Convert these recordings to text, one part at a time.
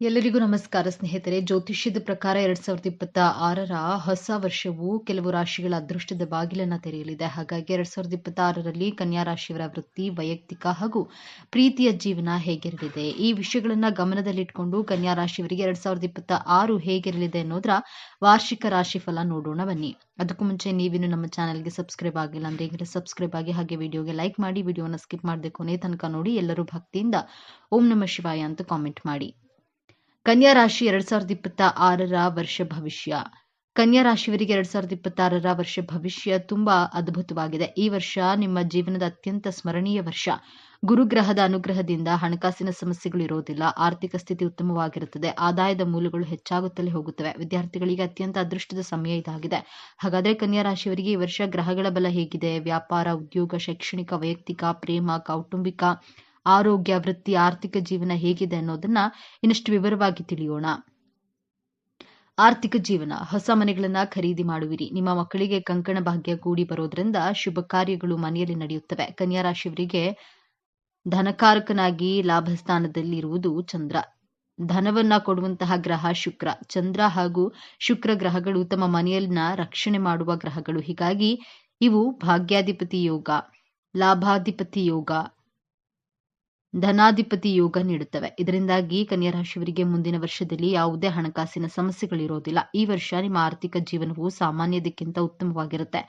ಎಲ್ಲರಿಗೂ ನಮಸ್ಕಾರ ಸ್ನೇಹಿತರೆ. ಜ್ಯೋತಿಷ್ಯದ ಪ್ರಕಾರ ಎರಡ್ ಸಾವಿರದ ಇಪ್ಪತ್ತ ಆರರ ಹೊಸ ವರ್ಷವು ಕೆಲವು ರಾಶಿಗಳ ಅದೃಷ್ಟದ ಬಾಗಿಲನ್ನ ತೆರೆಯಲಿದೆ. ಹಾಗಾಗಿ ಎರಡ್ ಸಾವಿರದ ಇಪ್ಪತ್ತ ಆರರಲ್ಲಿ ಕನ್ಯಾ ರಾಶಿಯವರ ವೃತ್ತಿ, ವೈಯಕ್ತಿಕ ಹಾಗೂ ಪ್ರೀತಿಯ ಜೀವನ ಹೇಗಿರಲಿದೆ? ಈ ವಿಷಯಗಳನ್ನ ಗಮನದಲ್ಲಿಟ್ಕೊಂಡು ಕನ್ಯಾ ರಾಶಿಯವರಿಗೆ ಎರಡ್ ಸಾವಿರದ ಇಪ್ಪತ್ತ ಆರು ಹೇಗಿರಲಿದೆ ಅನ್ನೋದರ ವಾರ್ಷಿಕ ರಾಶಿ ಫಲ ನೋಡೋಣ ಬನ್ನಿ. ಅದಕ್ಕೂ ಮುಂಚೆ ನೀವಿನ್ನು ನಮ್ಮ ಚಾನಲ್ಗೆ ಸಬ್ಸ್ಕ್ರೈಬ್ ಆಗಿಲ್ಲ ಅಂದ್ರೆ ಈಗಲೇ ಸಬ್ಸ್ಕ್ರೈಬ್ ಆಗಿ ಹಾಗೆ ವಿಡಿಯೋಗೆ ಲೈಕ್ ಮಾಡಿ, ವಿಡಿಯೋನ ಸ್ಕಿಪ್ ಮಾಡದೆ ಕೊನೆ ತನಕ ನೋಡಿ ಎಲ್ಲರೂ ಭಕ್ತಿಯಿಂದ ಓಂ ನಮ ಶಿವಾಯ ಅಂತ ಕಾಮೆಂಟ್ ಮಾಡಿ. ಕನ್ಯಾ ರಾಶಿ ಎರಡ್ ಸಾವಿರದ ಇಪ್ಪತ್ತ ಆರರ ವರ್ಷ ಭವಿಷ್ಯ. ಕನ್ಯಾ ರಾಶಿಯವರಿಗೆ ಎರಡ್ ಸಾವಿರದ ಇಪ್ಪತ್ತಾರರ ವರ್ಷ ಭವಿಷ್ಯ ತುಂಬಾ ಅದ್ಭುತವಾಗಿದೆ. ಈ ವರ್ಷ ನಿಮ್ಮ ಜೀವನದ ಅತ್ಯಂತ ಸ್ಮರಣೀಯ ವರ್ಷ. ಗುರುಗ್ರಹದ ಅನುಗ್ರಹದಿಂದ ಹಣಕಾಸಿನ ಸಮಸ್ಯೆಗಳು ಇರೋದಿಲ್ಲ. ಆರ್ಥಿಕ ಸ್ಥಿತಿ ಉತ್ತಮವಾಗಿರುತ್ತದೆ. ಆದಾಯದ ಮೂಲಗಳು ಹೆಚ್ಚಾಗುತ್ತಲೇ ಹೋಗುತ್ತವೆ. ವಿದ್ಯಾರ್ಥಿಗಳಿಗೆ ಅತ್ಯಂತ ಅದೃಷ್ಟದ ಸಮಯ ಇದಾಗಿದೆ. ಹಾಗಾದ್ರೆ ಕನ್ಯಾ ರಾಶಿಯವರಿಗೆ ಈ ವರ್ಷ ಗ್ರಹಗಳ ಬಲ ಹೇಗಿದೆ? ವ್ಯಾಪಾರ, ಉದ್ಯೋಗ, ಶೈಕ್ಷಣಿಕ, ವೈಯಕ್ತಿಕ, ಪ್ರೇಮ, ಕೌಟುಂಬಿಕ ಆರೋಗ್ಯ, ವೃತ್ತಿ, ಆರ್ಥಿಕ ಜೀವನ ಹೇಗಿದೆ ಅನ್ನೋದನ್ನ ಇನ್ನಷ್ಟು ವಿವರವಾಗಿ ತಿಳಿಯೋಣ. ಆರ್ಥಿಕ ಜೀವನ, ಹೊಸ ಮನೆಗಳನ್ನ ಖರೀದಿ ಮಾಡುವಿರಿ. ನಿಮ್ಮ ಮಕ್ಕಳಿಗೆ ಕಂಕಣ ಭಾಗ್ಯ ಕೂಡಿ ಬರೋದ್ರಿಂದ ಶುಭ ಕಾರ್ಯಗಳು ಮನೆಯಲ್ಲಿ ನಡೆಯುತ್ತವೆ. ಕನ್ಯಾ ರಾಶಿಯವರಿಗೆ ಧನಕಾರಕನಾಗಿ ಲಾಭ ಸ್ಥಾನದಲ್ಲಿ ಇರುವುದು ಚಂದ್ರ. ಧನವನ್ನ ಕೊಡುವಂತಹ ಗ್ರಹ ಶುಕ್ರ. ಚಂದ್ರ ಹಾಗೂ ಶುಕ್ರ ಗ್ರಹಗಳು ತಮ್ಮ ಮನೆಯಲ್ಲಿನ ರಕ್ಷಣೆ ಮಾಡುವ ಗ್ರಹಗಳು. ಹೀಗಾಗಿ ಇವು ಭಾಗ್ಯಾಧಿಪತಿ ಯೋಗ, ಲಾಭಾಧಿಪತಿ ಯೋಗ ಧನಾಧಿಪತಿ ಯೋಗ ನೀಡುತ್ತವೆ. ಇದರಿಂದಾಗಿ ಕನ್ಯಾ ರಾಶಿಯವರಿಗೆ ಮುಂದಿನ ವರ್ಷದಲ್ಲಿ ಯಾವುದೇ ಹಣಕಾಸಿನ ಸಮಸ್ಯೆಗಳಿರೋದಿಲ್ಲ. ಈ ವರ್ಷ ನಿಮ್ಮ ಆರ್ಥಿಕ ಜೀವನವು ಸಾಮಾನ್ಯದಕ್ಕಿಂತ ಉತ್ತಮವಾಗಿರುತ್ತೆ.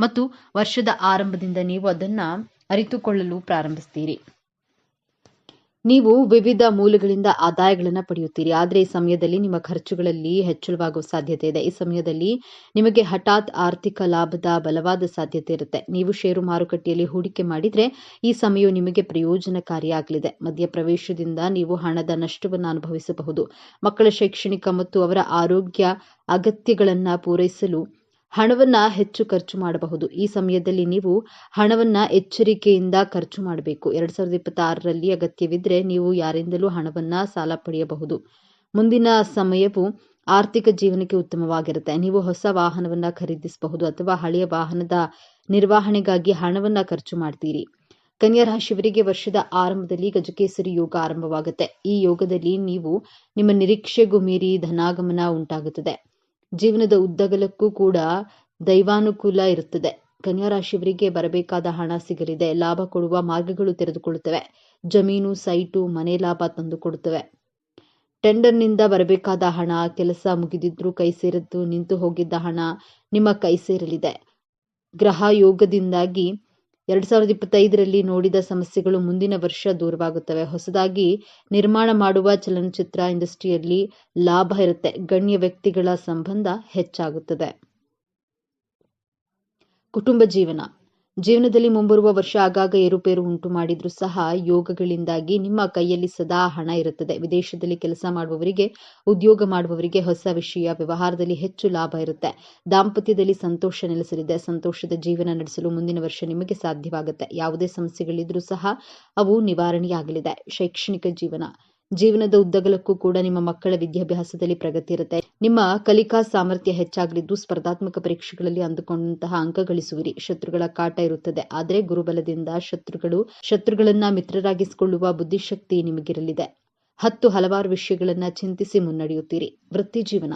ಮತ್ತು ವರ್ಷದ ಆರಂಭದಿಂದ ನೀವು ಅದನ್ನ ಅರಿತುಕೊಳ್ಳಲು ಪ್ರಾರಂಭಿಸ್ತೀರಿ. ನೀವು ವಿವಿಧ ಮೂಲಗಳಿಂದ ಆದಾಯಗಳನ್ನು ಪಡೆಯುತ್ತೀರಿ. ಆದರೆ ಈ ಸಮಯದಲ್ಲಿ ನಿಮ್ಮ ಖರ್ಚುಗಳಲ್ಲಿ ಹೆಚ್ಚಳವಾಗುವ ಸಾಧ್ಯತೆ ಇದೆ. ಈ ಸಮಯದಲ್ಲಿ ನಿಮಗೆ ಹಠಾತ್ ಆರ್ಥಿಕ ಲಾಭದ ಬಲವಾದ ಸಾಧ್ಯತೆ ಇರುತ್ತೆ. ನೀವು ಷೇರು ಮಾರುಕಟ್ಟೆಯಲ್ಲಿ ಹೂಡಿಕೆ ಮಾಡಿದರೆ ಈ ಸಮಯವು ನಿಮಗೆ ಪ್ರಯೋಜನಕಾರಿಯಾಗಲಿದೆ. ಮಧ್ಯಪ್ರವೇಶದಿಂದ ನೀವು ಹಣದ ನಷ್ಟವನ್ನು ಅನುಭವಿಸಬಹುದು. ಮಕ್ಕಳ ಶೈಕ್ಷಣಿಕ ಮತ್ತು ಅವರ ಆರೋಗ್ಯ ಅಗತ್ಯಗಳನ್ನು ಪೂರೈಸಲು ಹಣವನ್ನ ಹೆಚ್ಚು ಖರ್ಚು ಮಾಡಬಹುದು. ಈ ಸಮಯದಲ್ಲಿ ನೀವು ಹಣವನ್ನ ಎಚ್ಚರಿಕೆಯಿಂದ ಖರ್ಚು ಮಾಡಬೇಕು. ಎರಡ್ ಸಾವಿರದ ಇಪ್ಪತ್ತಾರರಲ್ಲಿ ಅಗತ್ಯವಿದ್ರೆ ನೀವು ಯಾರಿಂದಲೂ ಹಣವನ್ನ ಸಾಲ ಪಡೆಯಬಹುದು. ಮುಂದಿನ ಸಮಯವು ಆರ್ಥಿಕ ಜೀವನಕ್ಕೆ ಉತ್ತಮವಾಗಿರುತ್ತೆ. ನೀವು ಹೊಸ ವಾಹನವನ್ನ ಖರೀದಿಸಬಹುದು ಅಥವಾ ಹಳೆಯ ವಾಹನದ ನಿರ್ವಹಣೆಗಾಗಿ ಹಣವನ್ನ ಖರ್ಚು ಮಾಡ್ತೀರಿ. ಕನ್ಯಾ ರಾಶಿಯವರಿಗೆ ವರ್ಷದ ಆರಂಭದಲ್ಲಿ ಗಜಕೇಸರಿ ಯೋಗ ಆರಂಭವಾಗುತ್ತೆ. ಈ ಯೋಗದಲ್ಲಿ ನೀವು ನಿಮ್ಮ ನಿರೀಕ್ಷೆಗೂ ಮೀರಿ ಧನಾಗಮನ ಉಂಟಾಗುತ್ತದೆ. ಜೀವನದ ಉದ್ದಗಲಕ್ಕೂ ಕೂಡ ದೈವಾನುಕೂಲ ಇರುತ್ತದೆ. ಕನ್ಯಾ ರಾಶಿಯವರಿಗೆ ಬರಬೇಕಾದ ಹಣ ಸಿಗಲಿದೆ. ಲಾಭ ಕೊಡುವ ಮಾರ್ಗಗಳು ತೆರೆದುಕೊಳ್ಳುತ್ತವೆ. ಜಮೀನು, ಸೈಟು, ಮನೆ ಲಾಭ ತಂದುಕೊಡುತ್ತವೆ. ಟೆಂಡರ್ನಿಂದ ಬರಬೇಕಾದ ಹಣ, ಕೆಲಸ ಮುಗಿದಿದ್ರು ಕೈ ಸೇರಿದ್ದು, ನಿಂತು ಹೋಗಿದ್ದ ಹಣ ನಿಮ್ಮ ಕೈ ಸೇರಲಿದೆ. ಗ್ರಹ ಯೋಗದಿಂದಾಗಿ ಎರಡ್ ಸಾವಿರದ ಇಪ್ಪತ್ತೈದರಲ್ಲಿ ನೋಡಿದ ಸಮಸ್ಯೆಗಳು ಮುಂದಿನ ವರ್ಷ ದೂರವಾಗುತ್ತವೆ. ಹೊಸದಾಗಿ ನಿರ್ಮಾಣ ಮಾಡುವ ಚಲನಚಿತ್ರ ಇಂಡಸ್ಟ್ರಿಯಲ್ಲಿ ಲಾಭ ಇರುತ್ತೆ. ಗಣ್ಯ ವ್ಯಕ್ತಿಗಳ ಸಂಬಂಧ ಹೆಚ್ಚಾಗುತ್ತದೆ. ಕುಟುಂಬ ಜೀವನ. ಜೀವನದಲ್ಲಿ ಮುಂಬರುವ ವರ್ಷ ಆಗಾಗ ಏರುಪೇರು ಉಂಟು ಮಾಡಿದ್ರೂ ಸಹ ಯೋಗಗಳಿಂದಾಗಿ ನಿಮ್ಮ ಕೈಯಲ್ಲಿ ಸದಾ ಹಣ ಇರುತ್ತದೆ. ವಿದೇಶದಲ್ಲಿ ಕೆಲಸ ಮಾಡುವವರಿಗೆ, ಉದ್ಯೋಗ ಮಾಡುವವರಿಗೆ ಹೊಸ ವಿಷಯ, ವ್ಯವಹಾರದಲ್ಲಿ ಹೆಚ್ಚು ಲಾಭ ಇರುತ್ತೆ. ದಾಂಪತ್ಯದಲ್ಲಿ ಸಂತೋಷ ನೆಲೆಸಲಿದೆ. ಸಂತೋಷದ ಜೀವನ ನಡೆಸಲು ಮುಂದಿನ ವರ್ಷ ನಿಮಗೆ ಸಾಧ್ಯವಾಗುತ್ತೆ. ಯಾವುದೇ ಸಮಸ್ಯೆಗಳಿದ್ರೂ ಸಹ ಅವು ನಿವಾರಣೆಯಾಗಲಿದೆ. ಶೈಕ್ಷಣಿಕ ಜೀವನ. ಜೀವನದ ಉದ್ದಗಲಕ್ಕೂ ಕೂಡ ನಿಮ್ಮ ಮಕ್ಕಳ ವಿದ್ಯಾಭ್ಯಾಸದಲ್ಲಿ ಪ್ರಗತಿ ಇರುತ್ತೆ. ನಿಮ್ಮ ಕಲಿಕಾ ಸಾಮರ್ಥ್ಯ ಹೆಚ್ಚಾಗಲಿದ್ದು ಸ್ಪರ್ಧಾತ್ಮಕ ಪರೀಕ್ಷೆಗಳಲ್ಲಿ ಅಂದುಕೊಂಡಂತಹ ಅಂಕ ಗಳಿಸುವಿರಿ. ಶತ್ರುಗಳ ಕಾಟ ಇರುತ್ತದೆ. ಆದರೆ ಗುರುಬಲದಿಂದ ಶತ್ರುಗಳು ಶತ್ರುಗಳನ್ನ ಮಿತ್ರರಾಗಿಸಿಕೊಳ್ಳುವ ಬುದ್ಧಿಶಕ್ತಿ ನಿಮಗಿರಲಿದೆ. ಹತ್ತು ಹಲವಾರು ವಿಷಯಗಳನ್ನ ಚಿಂತಿಸಿ ಮುನ್ನಡೆಯುತ್ತೀರಿ. ವೃತ್ತಿ ಜೀವನ.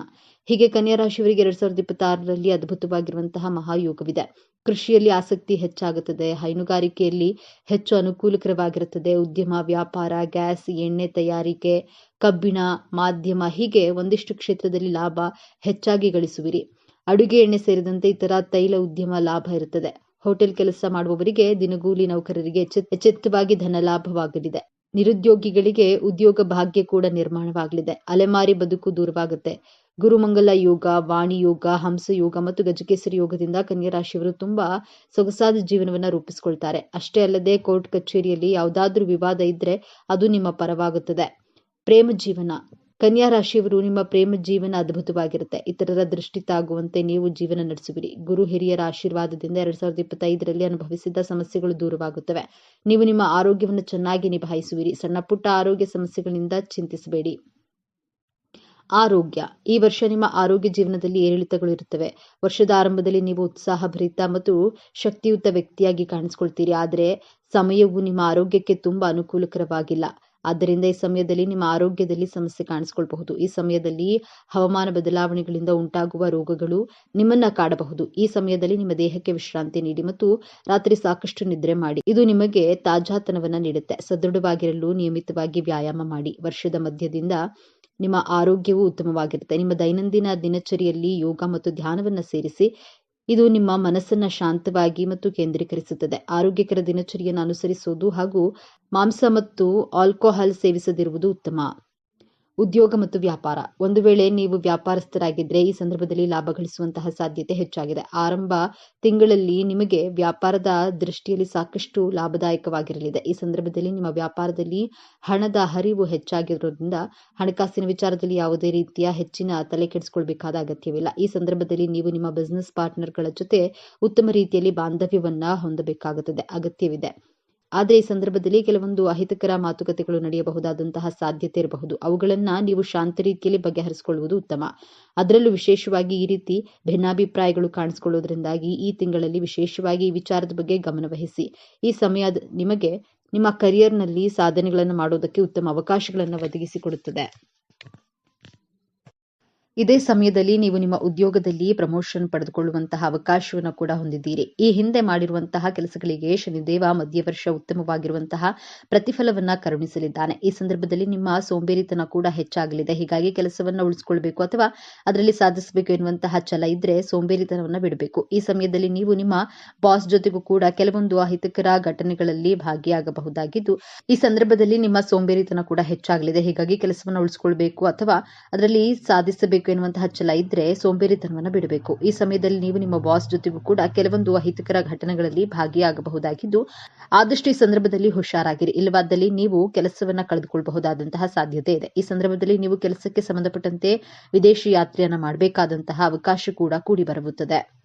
ಹೀಗೆ ಕನ್ಯಾ ರಾಶಿಯವರಿಗೆ ಎರಡ್ ಸಾವಿರದ ಇಪ್ಪತ್ತಾರರಲ್ಲಿ ಅದ್ಭುತವಾಗಿರುವಂತಹ ಮಹಾಯೋಗವಿದೆ. ಕೃಷಿಯಲ್ಲಿ ಆಸಕ್ತಿ ಹೆಚ್ಚಾಗುತ್ತದೆ. ಹೈನುಗಾರಿಕೆಯಲ್ಲಿ ಹೆಚ್ಚು ಅನುಕೂಲಕರವಾಗಿರುತ್ತದೆ. ಉದ್ಯಮ, ವ್ಯಾಪಾರ, ಗ್ಯಾಸ್, ಎಣ್ಣೆ ತಯಾರಿಕೆ, ಕಬ್ಬಿಣ, ಮಾಧ್ಯಮ ಹೀಗೆ ಒಂದಿಷ್ಟು ಕ್ಷೇತ್ರದಲ್ಲಿ ಲಾಭ ಹೆಚ್ಚಾಗಿ ಗಳಿಸುವಿರಿ. ಅಡುಗೆ ಎಣ್ಣೆ ಸೇರಿದಂತೆ ಇತರ ತೈಲ ಉದ್ಯಮ ಲಾಭ ಇರುತ್ತದೆ. ಹೋಟೆಲ್ ಕೆಲಸ ಮಾಡುವವರಿಗೆ, ದಿನಗೂಲಿ ನೌಕರರಿಗೆ ಎಚ್ಚೆತ್ತವಾಗಿ ಧನ ಲಾಭವಾಗಲಿದೆ ನಿರುದ್ಯೋಗಿಗಳಿಗೆ ಉದ್ಯೋಗ ಭಾಗ್ಯ ಕೂಡ ನಿರ್ಮಾಣವಾಗಲಿದೆ. ಅಲೆಮಾರಿ ಬದುಕು ದೂರವಾಗುತ್ತೆ. ಗುರುಮಂಗಲ ಯೋಗ, ವಾಣಿ ಯೋಗ, ಹಂಸ ಯೋಗ ಮತ್ತು ಗಜಕೇಸರಿ ಯೋಗದಿಂದ ಕನ್ಯಾ ರಾಶಿಯವರು ತುಂಬಾ ಸೊಗಸಾದ ಜೀವನವನ್ನ ರೂಪಿಸಿಕೊಳ್ತಾರೆ. ಅಷ್ಟೇ ಅಲ್ಲದೆ ಕೋರ್ಟ್ ಕಚೇರಿಯಲ್ಲಿ ಯಾವುದಾದ್ರೂ ವಿವಾದ ಇದ್ರೆ ಅದು ನಿಮ್ಮ ಪರವಾಗುತ್ತದೆ. ಪ್ರೇಮ ಜೀವನ. ಕನ್ಯಾ ರಾಶಿಯವರು ನಿಮ್ಮ ಪ್ರೇಮ ಜೀವನ ಅದ್ಭುತವಾಗಿರುತ್ತೆ. ಇತರರ ದೃಷ್ಟಿ ತಾಗುವಂತೆ ನೀವು ಜೀವನ ನಡೆಸುವಿರಿ. ಗುರು ಹಿರಿಯರ ಆಶೀರ್ವಾದದಿಂದ ಎರಡ್ ಸಾವಿರದ ಇಪ್ಪತ್ತೈದರಲ್ಲಿ ಅನುಭವಿಸಿದ ಸಮಸ್ಯೆಗಳು ದೂರವಾಗುತ್ತವೆ. ನೀವು ನಿಮ್ಮ ಆರೋಗ್ಯವನ್ನು ಚೆನ್ನಾಗಿ ನಿಭಾಯಿಸುವಿರಿ. ಸಣ್ಣ ಪುಟ್ಟ ಆರೋಗ್ಯ ಸಮಸ್ಯೆಗಳಿಂದ ಚಿಂತಿಸಬೇಡಿ. ಆರೋಗ್ಯ. ಈ ವರ್ಷ ನಿಮ್ಮ ಆರೋಗ್ಯ ಜೀವನದಲ್ಲಿ ಏರಿಳಿತಗಳು ಇರುತ್ತವೆ. ವರ್ಷದ ಆರಂಭದಲ್ಲಿ ನೀವು ಉತ್ಸಾಹಭರಿತ ಮತ್ತು ಶಕ್ತಿಯುತ ವ್ಯಕ್ತಿಯಾಗಿ ಕಾಣಿಸ್ಕೊಳ್ತೀರಿ. ಆದರೆ ಸಮಯವು ನಿಮ್ಮ ಆರೋಗ್ಯಕ್ಕೆ ತುಂಬಾ ಅನುಕೂಲಕರವಾಗಿಲ್ಲ. ಆದ್ದರಿಂದ ಈ ಸಮಯದಲ್ಲಿ ನಿಮ್ಮ ಆರೋಗ್ಯದಲ್ಲಿ ಸಮಸ್ಯೆ ಕಾಣಿಸಿಕೊಳ್ಳಬಹುದು ಈ ಸಮಯದಲ್ಲಿ ಹವಾಮಾನ ಬದಲಾವಣೆಗಳಿಂದ ಉಂಟಾಗುವ ರೋಗಗಳು ನಿಮ್ಮನ್ನ ಕಾಡಬಹುದು. ಈ ಸಮಯದಲ್ಲಿ ನಿಮ್ಮ ದೇಹಕ್ಕೆ ವಿಶ್ರಾಂತಿ ನೀಡಿ ಮತ್ತು ರಾತ್ರಿ ಸಾಕಷ್ಟು ನಿದ್ರೆ ಮಾಡಿ. ಇದು ನಿಮಗೆ ತಾಜಾತನವನ್ನ ನೀಡುತ್ತೆ. ಸದೃಢವಾಗಿರಲು ನಿಯಮಿತವಾಗಿ ವ್ಯಾಯಾಮ ಮಾಡಿ. ವರ್ಷದ ಮಧ್ಯದಿಂದ ನಿಮ್ಮ ಆರೋಗ್ಯವು ಉತ್ತಮವಾಗಿರುತ್ತೆ. ನಿಮ್ಮ ದೈನಂದಿನ ದಿನಚರಿಯಲ್ಲಿ ಯೋಗ ಮತ್ತು ಧ್ಯಾನವನ್ನ ಸೇರಿಸಿ ಇದು ನಿಮ್ಮ ಮನಸ್ಸನ್ನ ಶಾಂತವಾಗಿ ಮತ್ತು ಕೇಂದ್ರೀಕರಿಸುತ್ತದೆ. ಆರೋಗ್ಯಕರ ದಿನಚರಿಯನ್ನು ಅನುಸರಿಸುವುದು ಹಾಗೂ ಮಾಂಸ ಮತ್ತು ಆಲ್ಕೋಹಾಲ್ ಸೇವಿಸದಿರುವುದು ಉತ್ತಮ. ಉದ್ಯೋಗ ಮತ್ತು ವ್ಯಾಪಾರ. ಒಂದು ವೇಳೆ ನೀವು ವ್ಯಾಪಾರಸ್ಥರಾಗಿದ್ದರೆ ಈ ಸಂದರ್ಭದಲ್ಲಿ ಲಾಭ ಗಳಿಸುವಂತಹ ಸಾಧ್ಯತೆ ಹೆಚ್ಚಾಗಿದೆ. ಆರಂಭ ತಿಂಗಳಲ್ಲಿ ನಿಮಗೆ ವ್ಯಾಪಾರದ ದೃಷ್ಟಿಯಲ್ಲಿ ಸಾಕಷ್ಟು ಲಾಭದಾಯಕವಾಗಿರಲಿದೆ. ಈ ಸಂದರ್ಭದಲ್ಲಿ ನಿಮ್ಮ ವ್ಯಾಪಾರದಲ್ಲಿ ಹಣದ ಹರಿವು ಹೆಚ್ಚಾಗಿರೋದ್ರಿಂದ ಹಣಕಾಸಿನ ವಿಚಾರದಲ್ಲಿ ಯಾವುದೇ ರೀತಿಯ ಹೆಚ್ಚಿನ ತಲೆ ಕೆಡಿಸಿಕೊಳ್ಬೇಕಾದ ಅಗತ್ಯವಿಲ್ಲ. ಈ ಸಂದರ್ಭದಲ್ಲಿ ನೀವು ನಿಮ್ಮ ಬಿಸ್ನೆಸ್ ಪಾರ್ಟ್ನರ್ಗಳ ಜೊತೆ ಉತ್ತಮ ರೀತಿಯಲ್ಲಿ ಬಾಂಧವ್ಯವನ್ನ ಹೊಂದಬೇಕಾಗುತ್ತದೆ. ಅಗತ್ಯವಿದೆ. ಆದರೆ ಈ ಸಂದರ್ಭದಲ್ಲಿ ಕೆಲವೊಂದು ಅಹಿತಕರ ಮಾತುಕತೆಗಳು ನಡೆಯಬಹುದಾದಂತಹ ಸಾಧ್ಯತೆ ಇರಬಹುದು. ಅವುಗಳನ್ನ ನೀವು ಶಾಂತ ರೀತಿಯಲ್ಲಿ ಬಗೆಹರಿಸಿಕೊಳ್ಳುವುದು ಉತ್ತಮ. ಅದರಲ್ಲೂ ವಿಶೇಷವಾಗಿ ಈ ರೀತಿ ಭಿನ್ನಾಭಿಪ್ರಾಯಗಳು ಕಾಣಿಸಿಕೊಳ್ಳುವುದರಿಂದಾಗಿ ಈ ತಿಂಗಳಲ್ಲಿ ವಿಶೇಷವಾಗಿ ಈ ವಿಚಾರದ ಬಗ್ಗೆ ಗಮನವಹಿಸಿ ಈ ಸಮಯ ನಿಮಗೆ ನಿಮ್ಮ ಕರಿಯರ್ನಲ್ಲಿ ಸಾಧನೆಗಳನ್ನು ಮಾಡೋದಕ್ಕೆ ಉತ್ತಮ ಅವಕಾಶಗಳನ್ನು ಒದಗಿಸಿಕೊಡುತ್ತದೆ ಇದೇ ಸಮಯದಲ್ಲಿ ನೀವು ನಿಮ್ಮ ಉದ್ಯೋಗದಲ್ಲಿ ಪ್ರಮೋಷನ್ ಪಡೆದುಕೊಳ್ಳುವಂತಹ ಅವಕಾಶವನ್ನು ಕೂಡ ಹೊಂದಿದ್ದೀರಿ. ಈ ಹಿಂದೆ ಮಾಡಿರುವಂತಹ ಕೆಲಸಗಳಿಗೆ ಶನಿದೇವ ಮಧ್ಯವರ್ಷ ಉತ್ತಮವಾಗಿರುವಂತಹ ಪ್ರತಿಫಲವನ್ನ ಕರುಣಿಸಲಿದ್ದಾನೆ. ಈ ಸಂದರ್ಭದಲ್ಲಿ ನಿಮ್ಮ ಸೋಂಬೇರಿತನ ಕೂಡ ಹೆಚ್ಚಾಗಲಿದೆ. ಹೀಗಾಗಿ ಕೆಲಸವನ್ನ ಉಳಿಸಿಕೊಳ್ಬೇಕು ಅಥವಾ ಅದರಲ್ಲಿ ಸಾಧಿಸಬೇಕು ಎನ್ನುವಂತಹ ಛಲ ಇದ್ರೆ ಸೋಂಬೇರಿತನವನ್ನ ಬಿಡಬೇಕು. ಈ ಸಮಯದಲ್ಲಿ ನೀವು ನಿಮ್ಮ ಬಾಸ್ ಜೊತೆಗೂ ಕೂಡ ಕೆಲವೊಂದು ಅಹಿತಕರ ಘಟನೆಗಳಲ್ಲಿ ಭಾಗಿಯಾಗಬಹುದಾಗಿದ್ದು, ಈ ಸಂದರ್ಭದಲ್ಲಿ ನಿಮ್ಮ ಸೋಂಬೇರಿತನ ಕೂಡ ಹೆಚ್ಚಾಗಲಿದೆ. ಹೀಗಾಗಿ ಕೆಲಸವನ್ನ ಉಳಿಸಿಕೊಳ್ಬೇಕು ಅಥವಾ ಅದರಲ್ಲಿ ಸಾಧಿಸಬೇಕು ಎನ್ನುವಂತಹ ಛಲ ಇದ್ರೆ ಸೋಂಬೇರಿತನವನ್ನ ಬಿಡಬೇಕು. ಈ ಸಮಯದಲ್ಲಿ ನೀವು ನಿಮ್ಮ ಬಾಸ್ ಜೊತೆಗೂ ಕೂಡ ಕೆಲವೊಂದು ಅಹಿತಕರ ಘಟನೆಗಳಲ್ಲಿ ಭಾಗಿಯಾಗಬಹುದಾಗಿದ್ದು, ಆದಷ್ಟು ಈ ಸಂದರ್ಭದಲ್ಲಿ ಹುಷಾರಾಗಿರಿ. ಇಲ್ಲವಾದಲ್ಲಿ ನೀವು ಕೆಲಸವನ್ನ ಕಳೆದುಕೊಳ್ಳಬಹುದಾದಂತಹ ಸಾಧ್ಯತೆ ಇದೆ. ಈ ಸಂದರ್ಭದಲ್ಲಿ ನೀವು ಕೆಲಸಕ್ಕೆ ಸಂಬಂಧಪಟ್ಟಂತೆ ವಿದೇಶಿ ಯಾತ್ರೆಯನ್ನ ಮಾಡಬೇಕಾದಂತಹ ಅವಕಾಶ ಕೂಡ ಕೂಡಿ ಬರುತ್ತದೆ.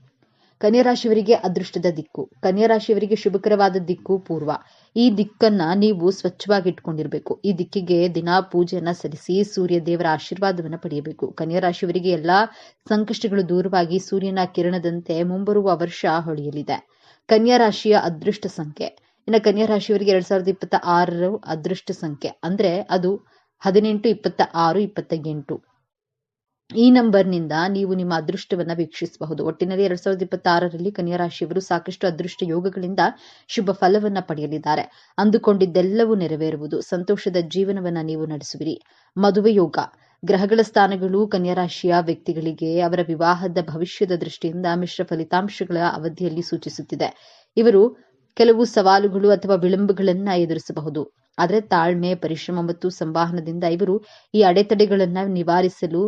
ಕನ್ಯಾ ರಾಶಿಯವರಿಗೆ ಅದೃಷ್ಟದ ದಿಕ್ಕು. ಕನ್ಯಾ ರಾಶಿಯವರಿಗೆ ಶುಭಕರವಾದ ದಿಕ್ಕು ಪೂರ್ವ. ಈ ದಿಕ್ಕನ್ನ ನೀವು ಸ್ವಚ್ಛವಾಗಿ ಇಟ್ಕೊಂಡಿರಬೇಕು. ಈ ದಿಕ್ಕಿಗೆ ದಿನಾ ಪೂಜೆಯನ್ನ ಸಲ್ಲಿಸಿ ಸೂರ್ಯ ದೇವರ ಆಶೀರ್ವಾದವನ್ನು ಪಡೆಯಬೇಕು. ಕನ್ಯಾ ರಾಶಿಯವರಿಗೆ ಎಲ್ಲಾ ಸಂಕಷ್ಟಗಳು ದೂರವಾಗಿ ಸೂರ್ಯನ ಕಿರಣದಂತೆ ಮುಂಬರುವ ವರ್ಷ ಹೊಳೆಯಲಿದೆ. ಕನ್ಯಾ ರಾಶಿಯ ಅದೃಷ್ಟ ಸಂಖ್ಯೆ. ಇನ್ನು ಕನ್ಯಾ ರಾಶಿಯವರಿಗೆ ಎರಡ್ ಸಾವಿರದ ಇಪ್ಪತ್ತ ಆರರ ಅದೃಷ್ಟ ಸಂಖ್ಯೆ. ಅಂದ್ರೆ ಅದು ಹದಿನೆಂಟು, ಇಪ್ಪತ್ತ ಆರು, ಇಪ್ಪತ್ತ ಎಂಟು. ಈ ನಂಬರ್ನಿಂದ ನೀವು ನಿಮ್ಮ ಅದೃಷ್ಟವನ್ನ ವೀಕ್ಷಿಸಬಹುದು. ಒಟ್ಟಿನಲ್ಲಿ ಎರಡ್ ಸಾವಿರದ ಇಪ್ಪತ್ತಾರರಲ್ಲಿ ಕನ್ಯಾ ರಾಶಿಯವರು ಸಾಕಷ್ಟು ಅದೃಷ್ಟ ಯೋಗಗಳಿಂದ ಶುಭ ಫಲವನ್ನ ಪಡೆಯಲಿದ್ದಾರೆ. ಅಂದುಕೊಂಡಿದ್ದೆಲ್ಲವೂ ನೆರವೇರುವುದು ಸಂತೋಷದ ಜೀವನವನ್ನ ನೀವು ನಡೆಸುವಿರಿ. ಮದುವೆ ಯೋಗ. ಗ್ರಹಗಳ ಸ್ಥಾನಗಳು ಕನ್ಯಾ ರಾಶಿಯ ವ್ಯಕ್ತಿಗಳಿಗೆ ಅವರ ವಿವಾಹದ ಭವಿಷ್ಯದ ದೃಷ್ಟಿಯಿಂದ ಮಿಶ್ರ ಫಲಿತಾಂಶಗಳ ಅವಧಿಯಲ್ಲಿ ಸೂಚಿಸುತ್ತಿದೆ. ಇವರು ಕೆಲವು ಸವಾಲುಗಳು ಅಥವಾ ವಿಳಂಬಗಳನ್ನ ಎದುರಿಸಬಹುದು. ಆದರೆ ತಾಳ್ಮೆ, ಪರಿಶ್ರಮ ಮತ್ತು ಸಂವಹನದಿಂದ ಇವರು ಈ ಅಡೆತಡೆಗಳನ್ನ ನಿವಾರಿಸಲು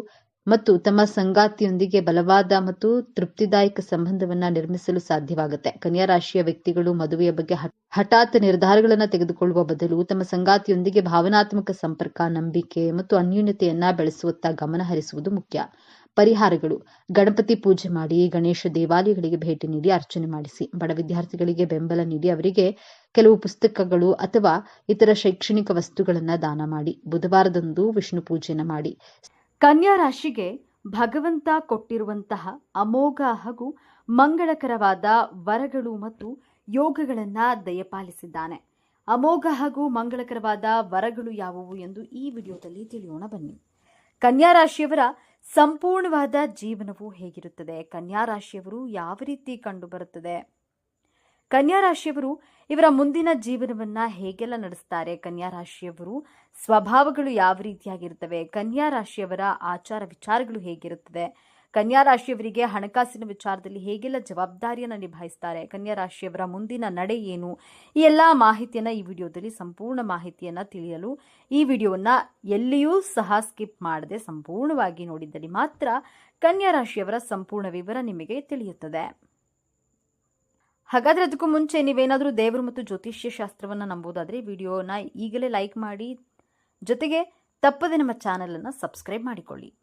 ಮತ್ತು ತಮ್ಮ ಸಂಗಾತಿಯೊಂದಿಗೆ ಬಲವಾದ ಮತ್ತು ತೃಪ್ತಿದಾಯಕ ಸಂಬಂಧವನ್ನ ನಿರ್ಮಿಸಲು ಸಾಧ್ಯವಾಗುತ್ತೆ. ಕನ್ಯಾ ರಾಶಿಯ ವ್ಯಕ್ತಿಗಳು ಮದುವೆಯ ಬಗ್ಗೆ ಹಠಾತ್ ನಿರ್ಧಾರಗಳನ್ನು ತೆಗೆದುಕೊಳ್ಳುವ ಬದಲು ತಮ್ಮ ಸಂಗಾತಿಯೊಂದಿಗೆ ಭಾವನಾತ್ಮಕ ಸಂಪರ್ಕ, ನಂಬಿಕೆ ಮತ್ತು ಅನ್ಯೂನ್ಯತೆಯನ್ನ ಬೆಳೆಸುವತ್ತ ಗಮನ ಹರಿಸುವುದು ಮುಖ್ಯ. ಪರಿಹಾರಗಳು. ಗಣಪತಿ ಪೂಜೆ ಮಾಡಿ ಗಣೇಶ ದೇವಾಲಯಗಳಿಗೆ ಭೇಟಿ ನೀಡಿ ಅರ್ಚನೆ ಮಾಡಿಸಿ. ಬಡ ವಿದ್ಯಾರ್ಥಿಗಳಿಗೆ ಬೆಂಬಲ ನೀಡಿ ಅವರಿಗೆ ಕೆಲವು ಪುಸ್ತಕಗಳು ಅಥವಾ ಇತರ ಶೈಕ್ಷಣಿಕ ವಸ್ತುಗಳನ್ನ ದಾನ ಮಾಡಿ. ಬುಧವಾರದಂದು ವಿಷ್ಣು ಪೂಜೆಯನ್ನ ಮಾಡಿ. ಕನ್ಯಾ ರಾಶಿಗೆ ಭಗವಂತ ಕೊಟ್ಟಿರುವಂತಹ ಅಮೋಘ ಹಾಗೂ ಮಂಗಳಕರವಾದ ವರಗಳು ಮತ್ತು ಯೋಗಗಳನ್ನು ದಯಪಾಲಿಸಿದ್ದಾನೆ. ಅಮೋಘ ಹಾಗೂ ಮಂಗಳಕರವಾದ ವರಗಳು ಯಾವುವು ಎಂದು ಈ ವಿಡಿಯೋದಲ್ಲಿ ತಿಳಿಯೋಣ ಬನ್ನಿ. ಕನ್ಯಾ ರಾಶಿಯವರ ಸಂಪೂರ್ಣವಾದ ಜೀವನವು ಹೇಗಿರುತ್ತದೆ? ಕನ್ಯಾ ರಾಶಿಯವರು ಯಾವ ರೀತಿ ಕಂಡುಬರುತ್ತದೆ? ಕನ್ಯಾ ರಾಶಿಯವರು ಇವರ ಮುಂದಿನ ಜೀವನವನ್ನ ಹೇಗೆಲ್ಲ ನಡೆಸ್ತಾರೆ? ಕನ್ಯಾ ರಾಶಿಯವರು ಸ್ವಭಾವಗಳು ಯಾವ ರೀತಿಯಾಗಿರುತ್ತವೆ? ಕನ್ಯಾ ರಾಶಿಯವರ ಆಚಾರ ವಿಚಾರಗಳು ಹೇಗಿರುತ್ತದೆ ಕನ್ಯಾ ರಾಶಿಯವರಿಗೆ ಹಣಕಾಸಿನ ವಿಚಾರದಲ್ಲಿ ಹೇಗೆಲ್ಲ ಜವಾಬ್ದಾರಿಯನ್ನು ನಿಭಾಯಿಸ್ತಾರೆ? ಕನ್ಯಾ ರಾಶಿಯವರ ಮುಂದಿನ ನಡೆ ಏನು? ಈ ಎಲ್ಲ ಮಾಹಿತಿಯನ್ನ ಈ ವಿಡಿಯೋದಲ್ಲಿ ಸಂಪೂರ್ಣ ಮಾಹಿತಿಯನ್ನ ತಿಳಿಯಲು ಈ ವಿಡಿಯೋವನ್ನು ಎಲ್ಲಿಯೂ ಸಹ ಸ್ಕಿಪ್ ಮಾಡದೆ ಸಂಪೂರ್ಣವಾಗಿ ನೋಡಿದ್ದಲ್ಲಿ ಮಾತ್ರ ಕನ್ಯಾ ರಾಶಿಯವರ ಸಂಪೂರ್ಣ ವಿವರ ನಿಮಗೆ ತಿಳಿಯುತ್ತದೆ. ಹಾಗಾದ್ರೆ ಅದಕ್ಕೂ ಮುಂಚೆ ನೀವೇನಾದರೂ ದೇವರು ಮತ್ತು ಜ್ಯೋತಿಷ್ಯ ಶಾಸ್ತ್ರವನ್ನ ನಂಬೋದಾದ್ರೆ ವಿಡಿಯೋನ ಈಗಲೇ ಲೈಕ್ ಮಾಡಿ. ಜೊತೆಗೆ ತಪ್ಪದೆ ನಮ್ಮ ಚಾನೆಲ್ ಅನ್ನ ಸಬ್ಸ್ಕ್ರೈಬ್ ಮಾಡಿಕೊಳ್ಳಿ.